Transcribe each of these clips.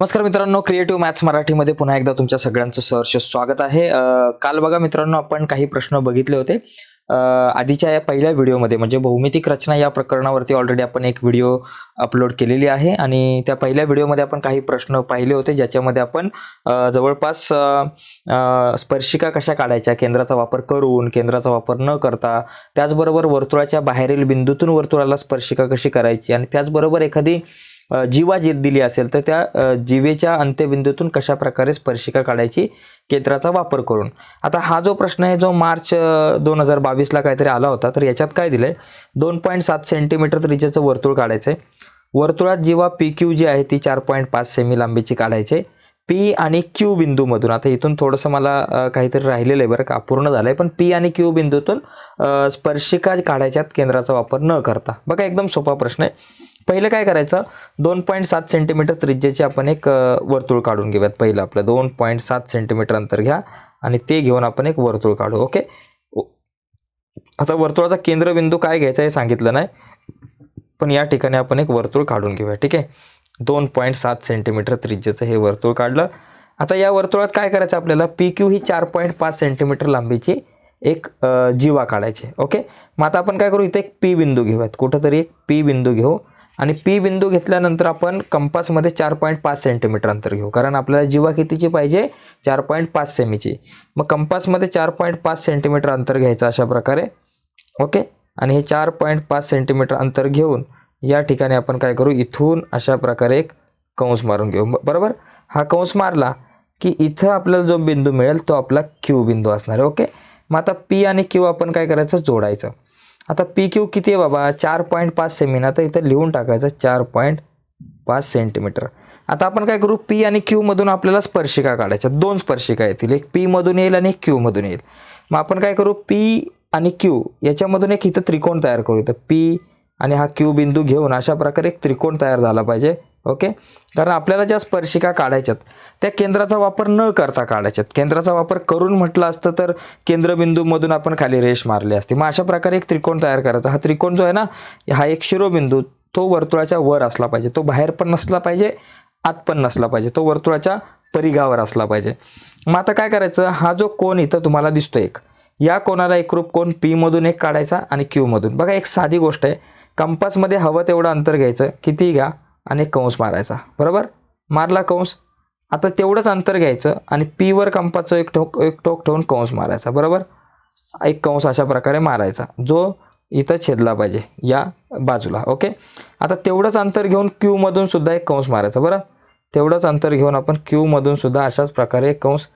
नमस्कार मित्रांनो creative maths मराठीमध्ये पुन्हा एकदा तुमच्या सगळ्यांचं सहर्ष स्वागत आहे. काल बघा मित्रांनो आपण काही प्रश्न बघितले होते. आधीच्या या पहिल्या व्हिडिओमध्ये म्हणजे भौमितिक रचना या प्रकरणावरती ऑलरेडी आपण एक व्हिडिओ अपलोड केलेली आहे आणि त्या पहिल्या व्हिडिओमध्ये आपण काही प्रश्न पाहिले होते ज्याच्यामध्ये आपण जवळपास स्पर्शिका कशा काढायच्या केंद्राचा वापर करून केंद्राचा वापर न करता त्याचबरोबर वर्तुळाच्या बाहेरील बिंदूतून वर्तुळाला स्पर्शिका कशी करायची आणि त्याचबरोबर एखादी जीवा जी दिली असेल तर त्या जीवेच्या अंत्यबिंदूतून कशाप्रकारे स्पर्शिका काढायची केंद्राचा वापर करून. आता हा जो प्रश्न आहे जो मार्च दोन हजार बावीसला काहीतरी आला होता तर याच्यात काय दिलंय? दोन पॉईंट सात सेंटीमीटर त्रिजेचं वर्तुळ काढायचं आहे वर्तुळात जीवा पी क्यू जी आहे ती चार पॉईंट पाच सेमी लांबीची काढायची आहे. पी आणि क्यू बिंदूमधून आता इथून थोडंसं मला काहीतरी राहिलेलं आहे बरं का अपूर्ण झालं आहे पण पी आणि क्यू बिंदूतून स्पर्शिका काढायच्यात केंद्राचा वापर न करता. बघा एकदम सोपा प्रश्न आहे. पहिलं काय करायचं? दोन पॉईंट सात सेंटीमीटर त्रिज्येचे आपण एक वर्तुळ काढून घेऊयात पहिलं आपलं. दोन पॉईंट सात सेंटीमीटर अंतर घ्या आणि ते घेऊन आपण एक वर्तुळ काढू ओके? आता वर्तुळाचा केंद्रबिंदू काय घ्यायचा हे सांगितलं नाही. पण या ठिकाणी आपण एक वर्तुळ काढून घेऊया ठीक आहे? दोन पॉईंट सात सेंटीमीटर त्रिज्येचं हे वर्तुळ काढलं. आता या वर्तुळात काय करायचं आपल्याला? पी क्यू ही चार पॉईंट पाच सेंटीमीटर लांबीची एक जीवा काढायची ओके? मग आता आपण काय करू? इथे एक पी बिंदू घेऊयात. कुठंतरी एक पी बिंदू घेऊ. आणि पी बिंदू घेतल्यानंतर आपण कंपासमध्ये चार पॉईंट पाच सेंटीमीटर अंतर घेऊ. कारण आपल्याला जीवा कितीची पाहिजे? चार पॉईंट पाच सेमीची. मग कंपासमध्ये चार पॉईंट पाच सेंटीमीटर अंतर घ्यायचं अशा प्रकारे. ओके? आणि हे चार पॉईंट पाच सेंटीमीटर अंतर घेऊन या ठिकाणी आपण काय करू? इथून अशा प्रकारे एक कंस मारून घेऊ. बरोबर? हा कंस मारला की इथं आपल्याला जो बिंदू मिळेल तो आपला क्यू बिंदू असणार आहे. ओके? मग आता पी आणि क्यू आपण काय करायचं? जोडायचं. आता पी क्यू किती आहे बाबा? चार पॉईंट पाच सेमी आता तर इथं लिहून टाकायचं चार पॉईंट पाच सेंटीमीटर आता आपण काय करू? पी आणि क्यू मधून आपल्याला स्पर्शिका काढायच्या. दोन स्पर्शिका येतील. एक पी मधून येईल आणि एक क्यू मधून येईल. मग आपण काय करू? पी आणि क्यू याच्यामधून एक इथं त्रिकोण तयार करू. इथं पी आणि हा क्यू बिंदू घेऊन अशा प्रकारे एक त्रिकोण तयार झाला पाहिजे. ओके? कारण आपल्याला ज्या स्पर्शिका काढायच्यात त्या केंद्राचा वापर न करता काढायच्यात. केंद्राचा वापर करून म्हटलं असतं तर केंद्रबिंदूमधून आपण खाली रेष मारली असती. मग अशा प्रकारे एक त्रिकोण तयार करायचा. हा त्रिकोण जो आहे ना हा एक शिरोबिंदू तो वर्तुळाच्या वर असला पाहिजे. तो बाहेर पण नसला पाहिजे आत पण नसला पाहिजे. तो वर्तुळाच्या परिघावर असला पाहिजे. मग आता काय करायचं? हा जो कोण इथं तुम्हाला दिसतो एक या कोणाला एकरूप कोण पीमधून एक काढायचा आणि क्यूमधून बघा एक साधी गोष्ट आहे. कंपासमध्ये हवं तेवढं अंतर घ्यायचं. किती घ्या. आणि एक कंस मारायचा. बरोबर? मारला कंस. आता तेवढंच अंतर घ्यायचं आणि पीवर कंपाचं एक टोक एक टोक ठेवून कंस मारायचा. बरोबर? एक कंस अशा प्रकारे मारायचा जो इथं छेदला पाहिजे या बाजूला. ओके? आता तेवढंच अंतर घेऊन क्यूमधून सुद्धा एक कंस मारायचा. बरं? तेवढंच अंतर घेऊन आपण क्यूमधून सुद्धा अशाच प्रकारे एक कंस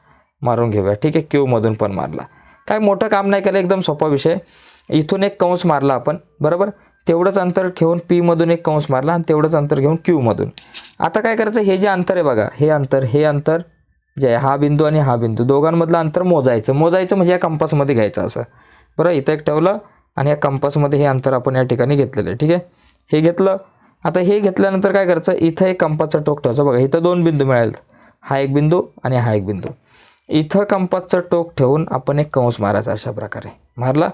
मारून घेऊया. ठीक आहे? क्यूमधून पण मारला. काय मोठं काम नाही केलं एकदम सोपा विषय. इथून एक कंस मारला आपण. बरोबर? तेवढंच अंतर ठेवून पीमधून एक कंस मारला आणि तेवढंच अंतर घेऊन क्यूमधून आता काय करायचं? हे जे अंतर आहे बघा हे अंतर हे अंतर जे आहे हा बिंदू आणि हा बिंदू दोघांमधलं अंतर मोजायचं. मोजायचं म्हणजे या कंपासमध्ये घ्यायचं असं. बरं इथं एक ठेवलं आणि या कंपासमध्ये हे अंतर आपण या ठिकाणी घेतलेलं आहे. ठीक आहे? हे घेतलं. आता हे घेतल्यानंतर काय करायचं? इथं एक कंपासचं टोक ठेवायचं. बघा इथं दोन बिंदू मिळाले हा एक बिंदू आणि हा एक बिंदू. इथं कंपासचं टोक ठेवून आपण एक कंस मारायचा अशा प्रकारे. मारला?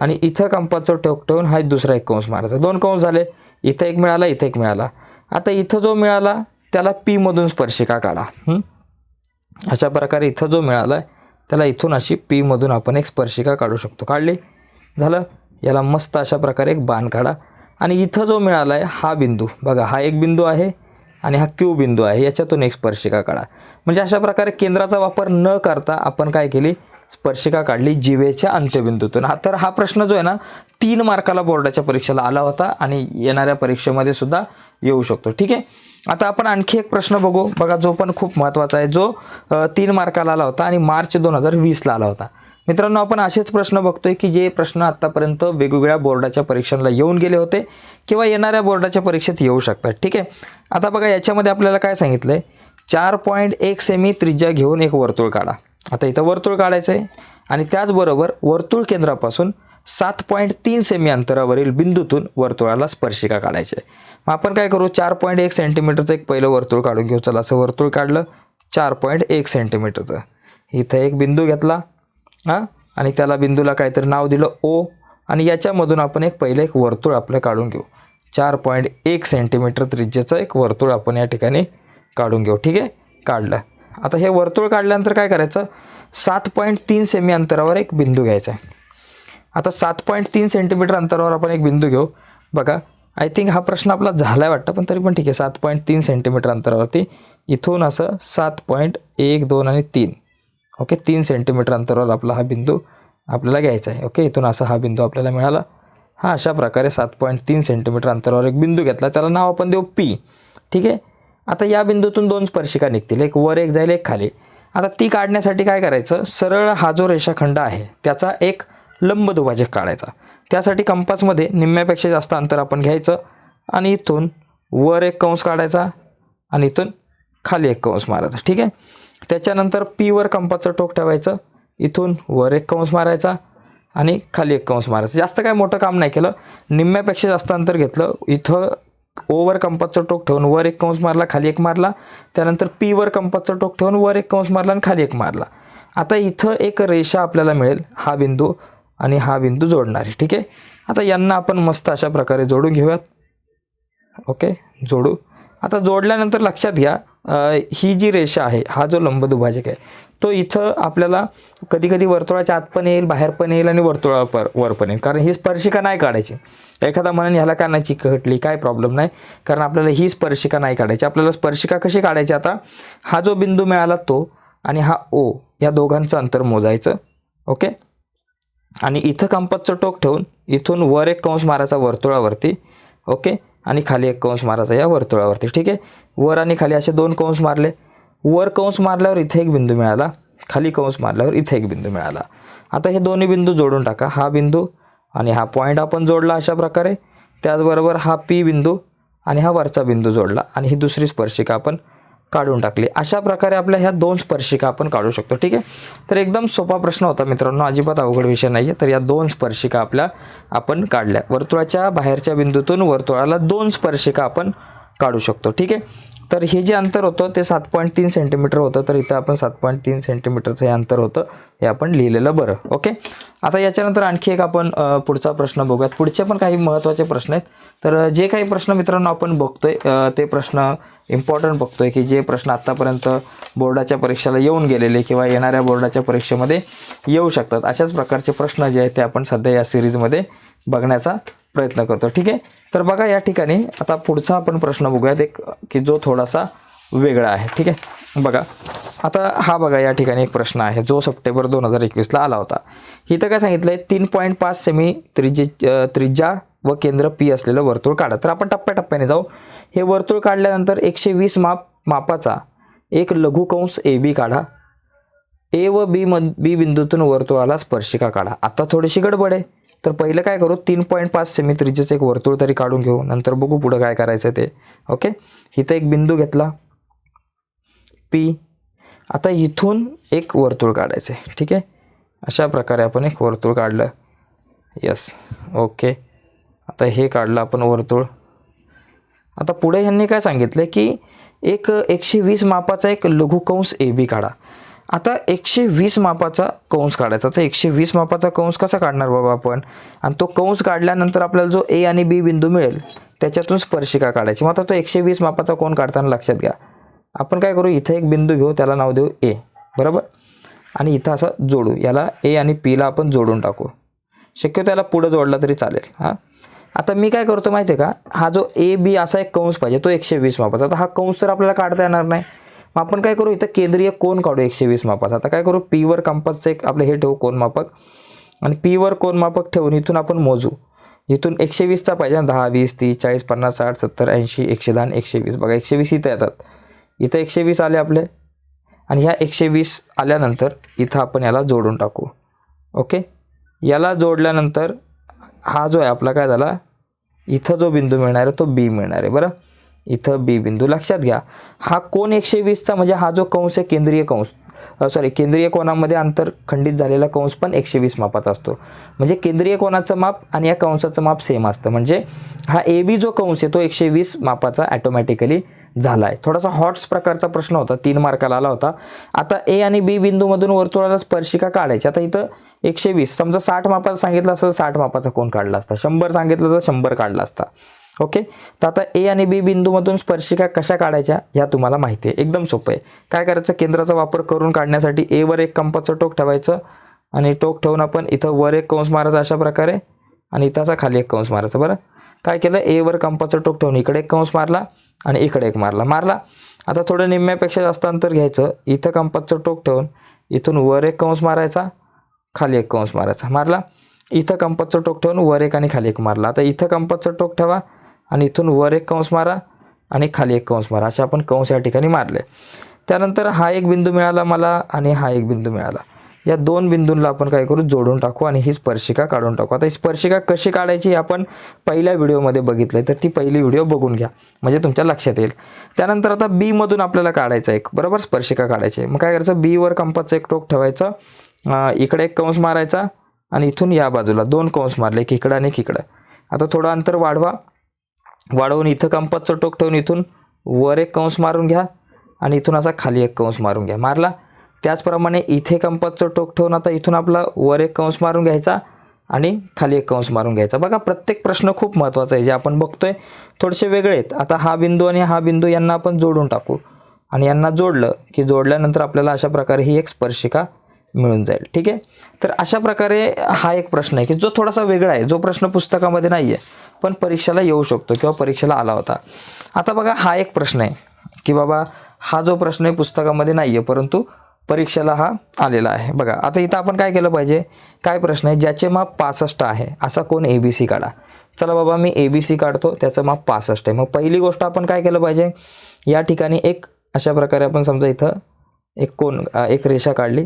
आणि इथं कंपासचं टोक ठेवून हा दुसरा एक कंस मारायचा दोन कंस झाले इथं एक मिळाला इथं एक मिळाला. आता इथं जो मिळाला त्याला पीमधून स्पर्शिका काढा. अशा प्रकारे इथं जो मिळाला आहे त्याला इथून अशी पीमधून आपण एक स्पर्शिका काढू शकतो. काढली? झालं? याला मस्त अशा प्रकारे एक बाण काढा. आणि इथं जो मिळाला आहे हा बिंदू. बघा हा एक बिंदू आहे आणि हा क्यू बिंदू आहे. याच्यातून एक स्पर्शिका काढा. म्हणजे अशा प्रकारे केंद्राचा वापर न करता आपण काय केली? स्पर्शिका काढली जिवेच्या अंत्यबिंदूतून. हा तर हा प्रश्न जो आहे ना तीन मार्काला बोर्डाच्या परीक्षेला आला होता आणि येणाऱ्या परीक्षेमध्ये सुद्धा येऊ शकतो. ठीक आहे? आता आपण आणखी एक प्रश्न बघू. बघा जो पण खूप महत्त्वाचा आहे जो तीन मार्काला आला होता आणि मार्च दोन हजार वीसला आला होता. मित्रांनो आपण असेच प्रश्न बघतोय की जे प्रश्न आत्तापर्यंत वेगवेगळ्या बोर्डाच्या परीक्षांना येऊन गेले होते किंवा येणाऱ्या बोर्डाच्या परीक्षेत येऊ शकतात. ठीक आहे? आता बघा याच्यामध्ये आपल्याला काय सांगितलं आहे चार पॉईंट एक सेमी त्रिज्या घेऊन एक वर्तुळ काढा. आता इथं वर्तुळ काढायचं आहे आणि त्याचबरोबर वर्तुळ केंद्रापासून सात पॉईंट तीन सेमी अंतरावरील बिंदूतून वर्तुळाला स्पर्शिका काढायची आहे मग आपण काय करू? चार पॉईंट एक सेंटीमीटरचं एक पहिलं वर्तुळ काढून घेऊ. चला असं वर्तुळ काढलं. चार पॉईंट एक सेंटीमीटरचं. इथं एक बिंदू घेतला. हां? आणि त्याला बिंदूला काहीतरी नाव दिलं. ओ. आणि याच्यामधून आपण एक पहिलं एक वर्तुळ आपलं काढून घेऊ. चार पॉईंट एक सेंटीमीटर त्रिज्येचं एक वर्तुळ आपण या ठिकाणी काढून घेऊ. ठीक आहे? काढलं. आता हे वर्तुळ काढल्यानंतर काय करायचं? सात पॉईंट तीन सेमी अंतरावर एक बिंदू घ्यायचा आहे. आता सात पॉईंट तीन सेंटीमीटर अंतरावर आपण एक बिंदू घेऊ. बघा आय थिंक हा प्रश्न आपला झाला आहे वाटतं पण तरी पण ठीक आहे. सात पॉईंट तीन सेंटीमीटर अंतरावरती इथून असं सात पॉईंट एक दोन आणि तीन. ओके तीन सेंटीमीटर अंतरावर आपला हा बिंदू आपल्याला घ्यायचा आहे. ओके इथून असा हा बिंदू आपल्याला मिळाला. हा अशा प्रकारे सात पॉईंट तीन सेंटीमीटर अंतरावर एक बिंदू घेतला. त्याला नाव आपण देऊ पी ठीक आहे? आता या बिंदूतून दोन स्पर्शिका निघतील. एक वर एक जाईल एक खाली. आता ती काढण्यासाठी काय करायचं? सरळ हा जो रेषाखंड आहे त्याचा एक लंब दुभाजक काढायचा. त्यासाठी कंपासमध्ये निम्म्यापेक्षा जास्त अंतर आपण घ्यायचं आणि इथून वर एक कंस काढायचा आणि इथून खाली एक कंस मारायचा. ठीक आहे? त्याच्यानंतर पीवर कंपाचं टोक ठेवायचं इथून वर एक कंस मारायचा आणि खाली एक कंस मारायचा. जास्त काय मोठं काम नाही केलं. निम्म्यापेक्षा जास्त अंतर घेतलं. इथं ओवर कंपासचं टोक ठेवून वर एक कंस मारला खाली एक मारला. त्यानंतर पीवर कंपासचं टोक ठेवून वर एक कंस मारला आणि खाली एक मारला. आता इथं एक रेषा आपल्याला मिळेल. हा बिंदू आणि हा बिंदू जोडणारे. ठीक आहे? आता यांना आपण मस्त अशा प्रकारे जोडून घेऊयात. ओके? जोडू. आता जोडल्यानंतर लक्षात घ्या ही जी रेषा आहे हा जो लंबदुभाजक आहे तो इथं आपल्याला कधी कधी वर्तुळाच्या आत पण येईल बाहेर पण येईल आणि वर्तुळावर वर पण येईल. कारण ही स्पर्शिका नाही काढायची. एखादा म्हणून ह्याला का नाही चिकटली? काय प्रॉब्लेम नाही? कारण आपल्याला ही स्पर्शिका नाही काढायची. आपल्याला स्पर्शिका कशी काढायची आता? हा जो बिंदू मिळाला तो आणि हा ओ या दोघांचं अंतर मोजायचं. ओके? आणि इथं कंपासचं टोक ठेवून इथून वर एक कंस मारायचा वर्तुळावरती. ओके? आणि खाली एक कंस मारायचा या वर्तुळावरती. ठीक आहे? वर आणि खाली असे दोन कंस मारले. वर कंस मारल्यावर इथे एक बिंदू मिळाला. खाली कंस मारल्यावर इथे एक बिंदू मिळाला. आता हे दोन्ही बिंदू जोडून टाका. हा बिंदू आणि हा पॉईंट आपण जोडला अशा प्रकारे. त्याचबरोबर हा पी बिंदू आणि हा वरचा बिंदू जोडला आणि ही दुसरी स्पर्शिका आपण काढून टाकली. अशा प्रकारे आपल्या ह्या दोन स्पर्शिका आपण काढू शकतो ठीक आहे? तर एकदम सोपा प्रश्न होता मित्रांनो अजिबात अवघड विषय नाही आहे तर या दोन स्पर्शिका आपल्या आपण काढल्या. वर्तुळाच्या बाहेरच्या बिंदूतून वर्तुळाला दोन स्पर्शिका आपण काढू शकतो ठीक आहे? तर हे जे अंतर होतं ते सात पॉईंट तीन सेंटीमीटर होतं. तर इथं आपण सात पॉईंट तीन सेंटीमीटरचं हे अंतर होतं. हे आपण लिहिलेलं बरं. ओके आता याच्यानंतर आणखी एक आपण पुढचा प्रश्न बघूयात. पुढचे पण काही महत्त्वाचे प्रश्न आहेत. तर जे काही प्रश्न मित्रांनो आपण बघतोय ते प्रश्न इम्पॉर्टंट बघतोय की जे प्रश्न आत्तापर्यंत बोर्डाच्या परीक्षेला येऊन गेलेले किंवा येणाऱ्या बोर्डाच्या परीक्षेमध्ये येऊ शकतात. अशाच प्रकारचे प्रश्न जे आहेत ते आपण सध्या या सिरीजमध्ये बघण्याचा प्रयत्न करतो. ठीक आहे? तर बघा या ठिकाणी आता पुढचा आपण प्रश्न बघूयात एक की जो थोडासा वेगळा आहे. ठीक आहे? बघा. आता हा बघा या ठिकाणी एक प्रश्न आहे. जो सप्टेंबर दोन हजार एकवीसला आला होता. इथं काय सांगितलं आहे तीन पॉईंट पाच सेमी त्रिजे त्रिज्या व केंद्र पी असलेलं वर्तुळ काढा. तर आपण टप्प्याटप्प्याने जाऊ. हे वर्तुळ काढल्यानंतर एकशे वीस माप मापाचा एक लघुकंस ए बी काढा. ए व बी मध बी बिंदूतून वर्तुळाला स्पर्शिका काढा. आता थोडीशी गडबड आहे. तर पहिलं काय करू? तीन पॉईंट पाच सेमी त्रिजेचं एक वर्तुळ तरी काढून घेऊ. नंतर बघू पुढं काय करायचं ते. ओके? इथं एक बिंदू घेतला. पी आता इथून एक वर्तुळ काढायचं आहे ठीक आहे? अशा प्रकारे आपण एक वर्तुळ काढलं. Yes okay. आता हे काढलं आपण वर्तुळ. आता पुढे ह्यांनी काय सांगितलं की एक एकशे वीस मापाचा एक लघुकंस ए बी काढा. आता एकशे वीस मापाचा कंस काढायचा. तर एकशे वीस मापाचा कंस कसा काढणार बाबा आपण? आणि तो कंस काढल्यानंतर आपल्याला जो ए आणि बी बिंदू मिळेल त्याच्यातून स्पर्शिका काढायची. मग आता तो एकशे वीस मापाचा कोण काढताना लक्षात घ्या. आपण काय करू इथं एक बिंदू घेऊ त्याला नाव देऊ ए. बरोबर? आणि इथं असं जोडू. याला ए आणि पीला आपण जोडून टाकू. शक्यतो त्याला पुढं जोडला तरी चालेल. हां? आता मी काय करतो माहिती आहे का? हा जो ए बी असा एक कंस पाहिजे तो एकशे वीस मापाचा. आता हा कंस तर आपल्याला काढता येणार नाही. मग आपण काय करू इथं केंद्रीय कोण काढू एकशे वीस मापाचा. आता काय करू पीवर कंपासचं एक आपलं हे ठेवू कोण मापक. आणि पीवर कोण मापक ठेवून इथून आपण मोजू. इथून एकशे वीसचा पाहिजे ना दहा वीस तीस चाळीस पन्नास साठ सत्तर ऐंशी एकशे दहा एकशे वीस. बघा एकशे वीस इथं येतात. इथं एकशे वीस आले आपले. आणि ह्या एकशे वीस आल्यानंतर इथं आपण याला जोडून टाकू. ओके? याला जोडल्यानंतर हा जो आहे आपला काय झाला? इथं जो बिंदू मिळणार आहे तो बी मिळणार आहे. बरं? इथं बी बिंदू लक्षात घ्या. हा कोण एकशे वीसचा म्हणजे हा जो कंस आहे केंद्रीय कंस. सॉरी केंद्रीय कोणामध्ये अंतर खंडित झालेला कंस पण एकशे वीस मापाचा असतो. म्हणजे केंद्रीय कोणाचं माप आणि या कंसाचं माप सेम असतं. म्हणजे हा ए बी जो कंस आहे तो एकशे वीस मापाचा ॲटोमॅटिकली झाला आहे थोडासा हॉट्स प्रकारचा प्रश्न होता तीन मार्काला आला होता. आता ए आणि बी बिंदूमधून वर्तुळाला स्पर्शिका काढायची. आता इथं एकशे वीस समजा साठ मापाचा सांगितलं असतं साठ मापाचा कोण काढला असता. शंभर सांगितलं तर शंभर काढला असता. ओके? तर आता ए आणि बी बिंदूमधून स्पर्शिका कशा काढायच्या ह्या तुम्हाला माहिती आहे. एकदम सोपं आहे. काय करायचं? केंद्राचा वापर करून काढण्यासाठी एवर एक कंपाचं टोक ठेवायचं आणि टोक ठेवून आपण इथं वर एक कंस मारायचा अशा प्रकारे आणि इथं असा खाली एक कंस मारायचा. बरं? काय केलं? एवर कंपाचं टोक ठेवून इकडे एक कंस मारला आणि इकडे एक मारला. मारला. आता थोडं निम्म्यापेक्षा जास्त अंतर घ्यायचं. इथं कंपाचं टोक ठेवून इथून वर एक कंस मारायचा खाली एक कंस मारायचा. मारला. इथं कंपाचं टोक ठेवून वर एक आणि खाली एक मारला. आता इथं कंपाचं टोक ठेवा. आणि इथून वर एक कंस मारा आणि खाली एक कंस मारा. असे आपण कंस या ठिकाणी मारले. त्यानंतर हा एक बिंदू मिळाला मला आणि हा एक बिंदू मिळाला. या दोन बिंदूंना आपण काय करू? जोडून टाकू आणि ही स्पर्शिका काढून टाकू. आता ही स्पर्शिका कशी काढायची आपण पहिल्या व्हिडिओमध्ये बघितलं तर ती पहिली व्हिडिओ बघून घ्या. म्हणजे तुमच्या लक्षात येईल. त्यानंतर आता बीमधून आपल्याला काढायचं एक. बरोबर? स्पर्शिका काढायची. आहे. मग काय करायचं? बीवर कंपाचं एक टोक ठेवायचं. इकडे एक कंस मारायचा आणि इथून या बाजूला दोन कंस मारले एक इकडं आणि एक इकडं. आता थोडं अंतर वाढवा. वाढवून इथं कंपासचं टोक ठेवून इथून वर एक कंस मारून घ्या आणि इथून असा खाली एक कंस मारून घ्या. मारला. त्याचप्रमाणे इथे कंपासचं टोक ठेवून आता इथून आपला वर एक कंस मारून घ्यायचा आणि खाली एक कंस मारून घ्यायचा. बघा प्रत्येक प्रश्न खूप महत्त्वाचा आहे जे आपण बघतोय. थोडेसे वेगळे आहेत. आता हा बिंदू आणि हा बिंदू यांना आपण जोडून टाकू आणि यांना जोडलं की जोडल्यानंतर आपल्याला अशा प्रकारे ही एक स्पर्शिका मिळून जाईल. ठीक आहे? तर अशा प्रकारे हा एक प्रश्न आहे की जो थोडासा वेगळा आहे जो प्रश्न पुस्तकामध्ये नाही आहे पण परीक्षेला येऊ शकतो किंवा परीक्षेला आला होता. आता बघा हा एक प्रश्न आहे की बाबा हा जो प्रश्न आहे पुस्तकामध्ये नाही आहे परंतु परीक्षेला हा आलेला आहे. बघा आता इथं आपण काय केलं पाहिजे? काय प्रश्न आहे? ज्याचे माप पासष्ट आहे असा कोण ए बी सी काढा. चला बाबा मी ए बी सी काढतो त्याचं माप पासष्ट आहे. मग पहिली गोष्ट आपण काय केलं पाहिजे? या ठिकाणी एक अशा प्रकारे आपण समजा इथं एक कोण एक रेषा काढली.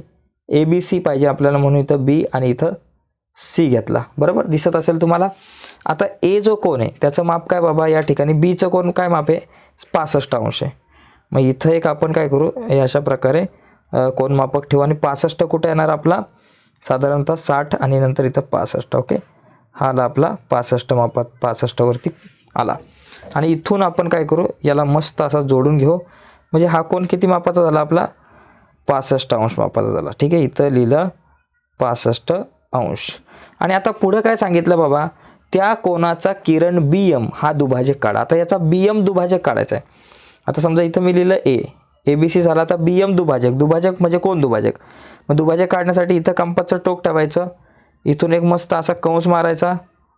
ए बी सी पाहिजे आपल्याला म्हणून इथं बी आणि इथं सी घेतला. बरोबर? दिसत असेल तुम्हाला? आता ए जो कोण आहे त्याचं माप काय बाबा या ठिकाणी? बीचं कोण काय माप आहे? पासष्ट अंश आहे. मग इथं एक आपण काय करू? हे अशा प्रकारे कोण मापक ठेवू? आणि पासष्ट कुठे येणार आपला? साधारणतः साठ आणि नंतर इथं पासष्ट ओके? हा आला आपला पासष्ट मापात पासष्टवरती आला. आणि इथून आपण काय करू? याला मस्त असा जोडून घेऊ. म्हणजे हा कोण किती मापाचा झाला आपला? पासष्ट अंश मापाचा झाला. ठीक आहे? इथं लिहिलं पासष्ट अंश. आणि आता पुढं काय सांगितलं बाबा? त्या कोणाचा किरण बी एम हा दुभाजक काढा. आता याचा बी एम दुभाजक काढायचा आहे. आता समजा इथं मी लिहिलं ए ए बी सी झाला तर बी एम दुभाजक. दुभाजक म्हणजे कोण दुभाजक? मग दुभाजक काढण्यासाठी इथं कंपासचं टोक ठेवायचं. इथून एक मस्त असा कंस मारायचा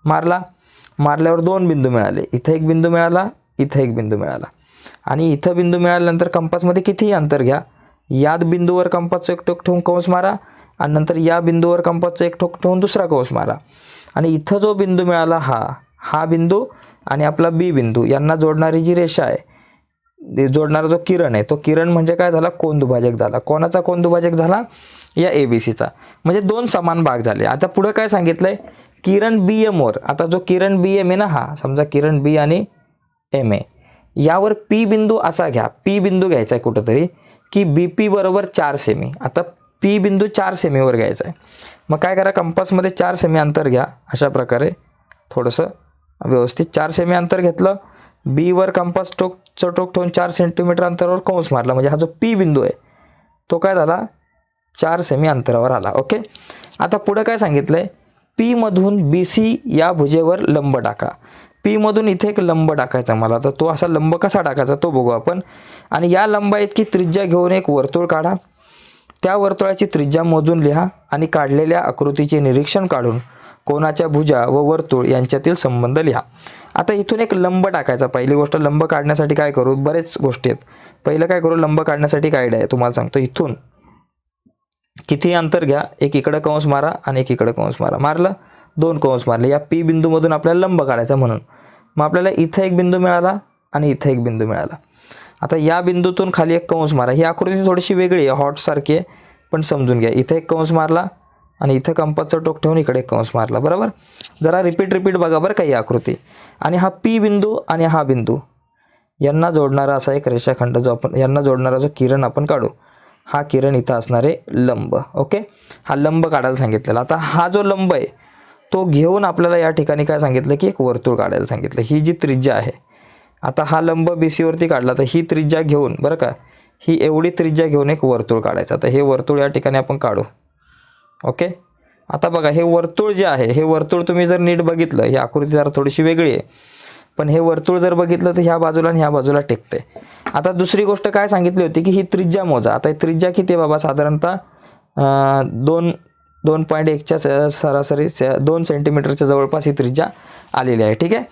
मारला. मारल्यावर दोन बिंदू मिळाले. इथं एक बिंदू मिळाला इथं एक बिंदू मिळाला. आणि इथं बिंदू मिळाल्यानंतर कंपासमध्ये कितीही अंतर घ्या. यात बिंदूवर कंपासचं एक टोक ठेवून कंस मारा आणि नंतर या बिंदूवर कंपासचं एक ठोक ठेवून दुसरा कंस मारा. आणि इथं जो बिंदू मिळाला हा हा बिंदू आणि आपला बी बिंदू यांना जोडणारी जी रेषा आहे जोडणारा जो किरण आहे तो किरण म्हणजे काय झाला? कोण दुभाजक झाला. कोणाचा कोण दुभाजक झाला? या ए बी सीचा म्हणजे दोन समान भाग झाले. आता पुढं काय सांगितलंय? किरण बी एमवर आता जो किरण बी एम आहे ना हा समजा किरण बी आणि एम ए यावर पी बिंदू असा घ्या. पी बिंदू घ्यायचा आहे कुठंतरी की बी पी बरोबर चार सेमी आता पी बिंदू चार सेमीवर घ्यायचा आहे. मग काय करा कंपासमध्ये चार सेमी अंतर घ्या अशा प्रकारे. थोडंसं व्यवस्थित चार सेमी अंतर घेतलं. बीवर कंपास टोकचं टोक ठेवून चार सेंटीमीटर अंतरावर कंस मारला. म्हणजे हा जो पी बिंदू आहे तो काय झाला? चार सेमी अंतरावर आला. ओके आता पुढं काय सांगितलं आहे पीमधून बी सी या भुजेवर लंब टाका. पीमधून इथे एक लंब टाकायचा मला. तर तो असा लंब कसा टाकायचा तो बघू आपण. आणि या लंबा इतकी त्रिज्या घेऊन एक वर्तुळ काढा. त्या वर्तुळाची त्रिज्या मोजून लिहा आणि काढलेल्या आकृतीचे निरीक्षण काढून कोणाच्या भुजा व वर्तुळ यांच्यातील संबंध लिहा. आता इथून एक लंब टाकायचा. पहिली गोष्ट लंब काढण्यासाठी काय करू? बरेच गोष्टी आहेत. पहिलं काय करू? लंब काढण्यासाठी काय आहे. तुम्हाला सांगतो इथून किती अंतर घ्या? एक इकडं कंस मारा आणि एक इकडं कंस मारा. मारलं? दोन कंस मारले. या पी बिंदूमधून आपल्याला लंब काढायचा म्हणून. मग आपल्याला इथं एक बिंदू मिळाला आणि इथं एक बिंदू मिळाला. आता या बिंदूतून खाली एक कंस मारा. ही आकृती थोडीशी वेगळी आहे हॉटसारखी आहे पण समजून घ्या. इथं एक कंस मारला आणि इथं कंपासचं टोक ठेवून इकडे एक कंस मारला. बरोबर? जरा रिपीट रिपीट बघा बरं का ही आकृती. आणि हा पी बिंदू आणि हा बिंदू. यांना जोडणारा असा एक रेषाखंड जो आपण यांना जोडणारा जो किरण आपण काढू. हा किरण इथं असणारे लंब. ओके? हा लंब काढायला सांगितलेला. आता हा जो लंब आहे तो घेऊन आपल्याला या ठिकाणी काय सांगितलं की एक वर्तुळ काढायला सांगितलं. ही जी त्रिज्या आहे आता हा लंब बी सीवरती काढला तर ही त्रिज्या घेऊन बरं का? ही एवढी त्रिज्या घेऊन एक वर्तुळ काढायचं. आता हे वर्तुळ या ठिकाणी आपण काढू. ओके? आता बघा हे वर्तुळ जे आहे हे वर्तुळ तुम्ही जर नीट बघितलं ही आकृती जरा थोडीशी वेगळी आहे. पण हे वर्तुळ जर बघितलं तर ह्या बाजूला आणि ह्या बाजूला टेकते आता दुसरी गोष्ट काय सांगितली होती की ही त्रिज्या मोजा. आता ही त्रिज्या किती आहे बाबा? साधारणतः दोन दोन पॉईंट एकच्या स- सरासरी स- दोन सेंटीमीटरच्या जवळपास ही त्रिज्या आलेली आहे ठीक आहे?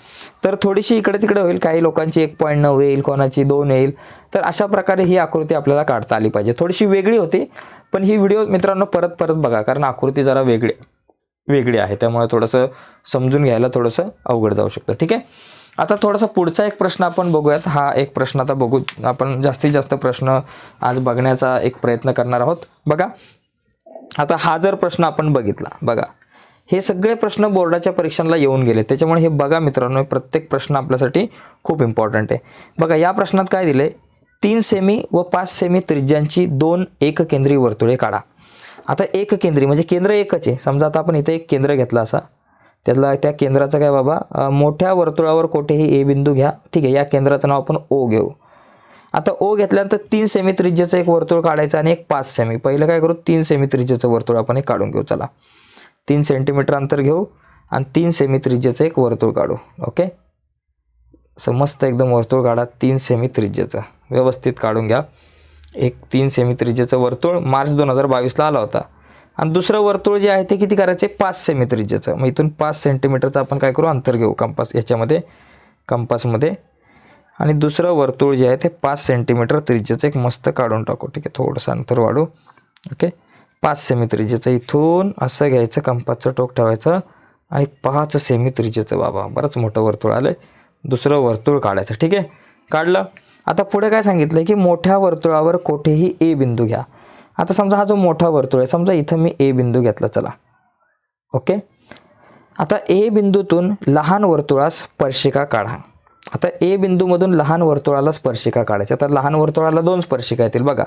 तर थोडीशी इकडे तिकडे होईल काही लोकांची एक पॉईंट नऊ येईल कोणाची दोन येईल तर अशा प्रकारे ही आकृती आपल्याला काढता आली पाहिजे. थोडीशी वेगळी होती पण ही व्हिडिओ मित्रांनो परत परत बघा कारण आकृती जरा वेगळी वेगळी आहे त्यामुळे थोडंसं समजून घ्यायला थोडंसं अवघड जाऊ शकतं ठीक आहे? आता थोडासा पुढचा एक प्रश्न आपण बघूयात हा एक प्रश्न आता बघू आपण जास्तीत जास्त प्रश्न आज बघण्याचा एक प्रयत्न करणार आहोत. बघा आता हा जर प्रश्न आपण बघितला बघा. हे सगळे प्रश्न बोर्डाच्या परीक्षांना येऊन गेले. त्याच्यामुळे हे बघा मित्रांनो हे प्रत्येक प्रश्न आपल्यासाठी खूप इम्पॉर्टंट आहे. बघा या प्रश्नात काय दिले तीन सेमी व पाच सेमी त्रिज्यांची दोन एककेंद्री वर्तुळे काढा. आता एक केंद्री म्हणजे केंद्र एकच आहे. समजा आता आपण इथे एक केंद्र घेतला असा. त्यातला त्या केंद्राचं काय बाबा? मोठ्या वर्तुळावर कोठेही ए बिंदू घ्या. ठीक आहे या केंद्राचं नाव आपण ओ घेऊ. आता ओ घेतल्यानंतर तीन सेमी त्रिज्याचं एक वर्तुळ काढायचं आणि एक पाच सेमी पहिलं काय करू? तीन सेमी त्रिज्याचं वर्तुळ आपण एक काढून घेऊ. चला. तीन सेंटीमीटर अंतर घेऊ आणि तीन सेमी त्रिज्याचं एक वर्तुळ काढू. ओके असं मस्त एकदम वर्तुळ काढा. तीन सेमी त्रिज्याचं व्यवस्थित काढून घ्या. एक तीन सेमी त्रिज्याचं वर्तुळ मार्च दोन हजार बावीसला आला होता. आणि दुसरं वर्तुळ जे आहे ते किती करायचे पाच सेमी त्रिज्याचं मग इथून पाच सेंटीमीटरचं आपण काय करू? अंतर घेऊ. कंपास याच्यामध्ये. कंपासमध्ये आणि दुसरं वर्तुळ जे आहे ते पाच सेंटीमीटर त्रिज्याचं एक मस्त काढून टाकू. ठीक आहे थोडंसं अंतर वाढू. ओके? पाच सेमी त्रिज्याचं. इथून असं घ्यायचं कंपासचं टोक ठेवायचं आणि पाच सेमी त्रिज्याचं. बाबा बरंच मोठं वर्तुळ आलं दुसरं वर्तुळ काढायचं. ठीक आहे? काढलं. आता पुढे काय सांगितलं की मोठ्या वर्तुळावर कोठेही ए बिंदू घ्या. आता समजा हा जो मोठा वर्तुळ आहे समजा इथं मी ए बिंदू घेतला चला. ओके? आता ए बिंदूतून लहान वर्तुळास स्पर्शिका काढा. आता ए बिंदूमधून लहान वर्तुळाला स्पर्शिका काढायची. आता लहान वर्तुळाला दोन स्पर्शिका येतील बघा.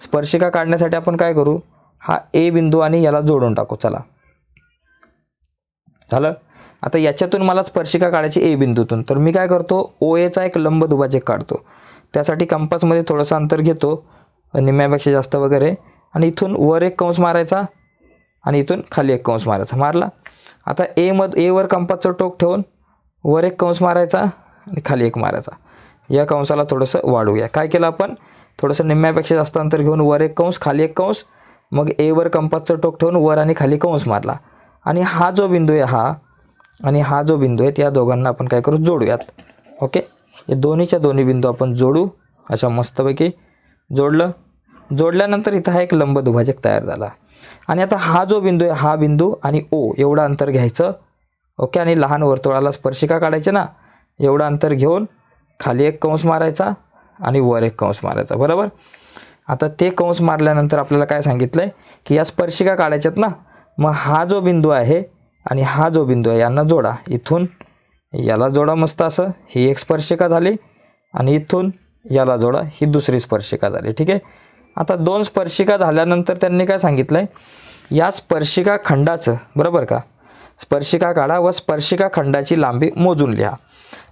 स्पर्शिका काढण्यासाठी आपण काय करू? हा ए बिंदू आणि याला जोडून टाकू. चला. झालं? आता याच्यातून मला स्पर्शिका काढायची ए बिंदूतून. तर मी काय करतो? ओ एचा एक लंब दुभाजक काढतो. त्यासाठी कंपासमध्ये थोडंसं अंतर घेतो. निम्म्यापेक्षा जास्त वगैरे. आणि इथून वर एक कंस मारायचा. आणि इथून खाली एक कंस मारायचा. मारला? आता ए मध एवर कंपासचं टोक ठेवून वर एक कंस मारायचा. आणि खाली एक मारायचा. या कंसाला थोडंसं वाढवूया. काय केलं आपण? थोडंसं निम्म्यापेक्षा जास्त अंतर घेऊन वर एक कंस खाली एक कंस मग एवर कंपासचं टोक ठेवून वर आणि खाली कंस मारला. आणि हा जो बिंदू आहे हा आणि हा जो बिंदू आहे त्या दोघांना आपण काय करू? जोडूयात. ओके? या दोन्हीच्या दोन्ही बिंदू आपण जोडू. अशा मस्तपैकी जोडलं. जोडल्यानंतर इथं हा एक लंब दुभाजक तयार झाला. आणि आता हा जो बिंदू आहे हा बिंदू आणि ओ एवढं अंतर घ्यायचं. ओके? आणि लहान वर्तुळाला स्पर्शिका काढायचे ना एवढं अंतर घेऊन खाली एक कंस मारायचा आणि वर एक कंस मारायचा बरोबर? आता ते कंस मारल्यानंतर आपल्याला काय सांगितलं आहे की या स्पर्शिका काढायच्यात ना मग हा जो बिंदू आहे आणि हा जो बिंदू आहे यांना जोडा. इथून याला जोडा मस्त असं ही एक स्पर्शिका झाली आणि इथून याला जोडा ही दुसरी स्पर्शिका झाली. ठीक आहे? आता दोन स्पर्शिका झाल्यानंतर त्यांनी काय सांगितलं आहे या स्पर्शिका खंडाचं बरोबर का? स्पर्शिका काढा व स्पर्शिका खंडाची लांबी मोजून लिहा.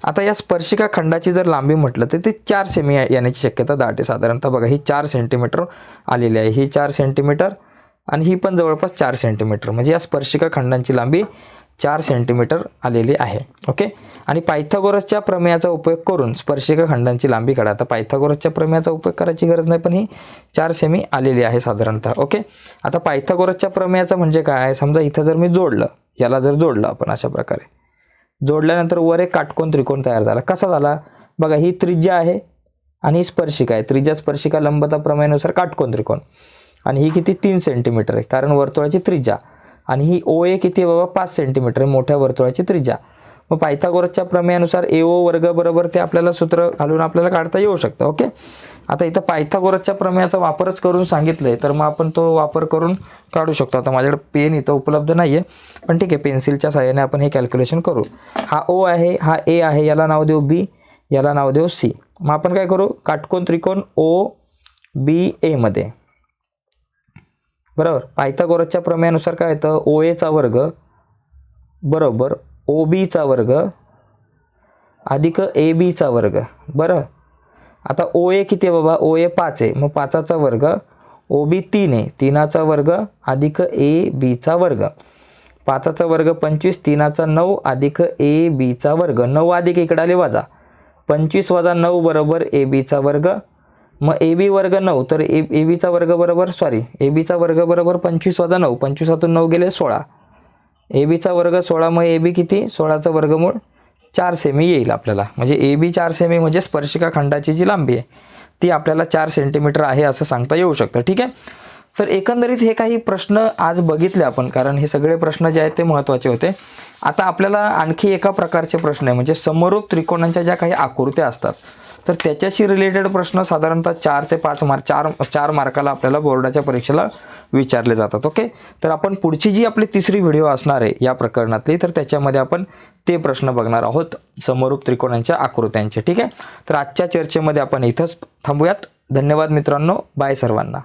आता या स्पर्शिका खंडाची जर लांबी म्हटलं तर ते चार सेमी येण्याची शक्यता दाट आहे साधारणतः. बघा ही चार सेंटीमीटर आलेली आहे. ही चार सेंटीमीटर आणि ही पण जवळपास चार सेंटीमीटर म्हणजे या स्पर्शिका खंडांची लांबी चार सेंटीमीटर आलेली आहे. ओके आणि पायथागोरसच्या प्रमेयाचा उपयोग करून स्पर्शिका खंडांची लांबी काढा. आता पायथागोरसच्या प्रमेयाचा उपयोग करायची गरज नाही पण ही चार सेमी आलेली आहे साधारणतः. ओके आता पायथागोरसच्या प्रमेयाचं म्हणजे काय समजा इथं जर मी जोडलं याला जर जोडलं आपण अशा प्रकारे. जोडल्यानंतर वर एक काटकोन त्रिकोण तयार झाला. कसा झाला? बघा ही त्रिज्या आहे आणि ही स्पर्शिका आहे. त्रिज्या स्पर्शिका लंबता प्रमाणानुसार काटकोन त्रिकोण. आणि ही किती? तीन सेंटीमीटर आहे. कारण वर्तुळाची त्रिज्या. आणि ही ओ ए किती आहे बाबा? पाच सेंटीमीटर आहे. मोठ्या वर्तुळाची त्रिज्या. मग पायथागोरसच्या प्रमेयानुसार ए ओ वर्ग बरोबर ते आपल्याला सूत्र घालून आपल्याला काढता येऊ शकतं ओके? आता इथं पायथागोरसच्या प्रमेयाचा वापरच करून सांगितलं आहे तर मग आपण तो वापर करून काढू शकतो. आता माझ्याकडे पेन इथं उपलब्ध नाही आहे पण ठीक आहे पेन्सिलच्या सहाय्याने आपण हे कॅल्क्युलेशन करू. हा ओ आहे हा ए आहे याला नाव देऊ बी याला नाव देऊ सी. मग आपण काय करू? काटकोन त्रिकोण ओ बी एमध्ये बरोबर? पायथागोरसच्या प्रमेयानुसार काय येतं? ओ एचा वर्ग बरोबर ओ बीचा वर्ग अधिक ए बीचा वर्ग. बरं? आता ओ ए किती आहे बाबा? ओ ए पाच आहे. मग पाचाचा वर्ग ओ बी तीन आहे. तीनाचा वर्ग अधिक ए बीचा वर्ग. पाचाचा वर्ग पंचवीस तीनाचा नऊ अधिक ए बीचा वर्ग. नऊ अधिक इकडे आले वजा. पंचवीस वजा नऊ बरोबर ए बीचा वर्ग. मग ए बी वर्ग नऊ तर ए ए बीचा वर्ग बरोबर सॉरी ए बीचा वर्ग बरोबर पंचवीस वजा नऊ. पंचवीसातून नऊ गेले सोळा. ए बीचा वर्ग सोळा मग ए बी किती? सोळाचा वर्गमूळ चार सेमी येईल आपल्याला. म्हणजे ए बी चार सेमी म्हणजे स्पर्शिका खंडाची जी लांबी आहे ती आपल्याला चार सेंटीमीटर आहे असं सांगता येऊ शकतं. ठीक आहे? तर एकंदरीत हे काही प्रश्न आज बघितले आपण कारण हे सगळे प्रश्न जे आहेत ते महत्त्वाचे होते. आता आपल्याला आणखी एका प्रकारचे प्रश्न आहे म्हणजे समरूप त्रिकोणांच्या ज्या काही आकृत्या असतात तर त्याच्याशी रिलेटेड प्रश्न साधारणतः चार ते पाच मार्क चार चार मार्काला आपल्याला बोर्डाच्या परीक्षेला विचारले जातात ओके तर आपण पुढची जी आपली तिसरी व्हिडिओ असणार आहे या प्रकरणातली तर त्याच्यामध्ये आपण ते प्रश्न बघणार आहोत समरूप त्रिकोणांच्या आकृत्यांचे ठीक आहे? तर आजच्या चर्चेमध्ये आपण इथंच थांबूयात. धन्यवाद मित्रांनो. बाय सर्वांना.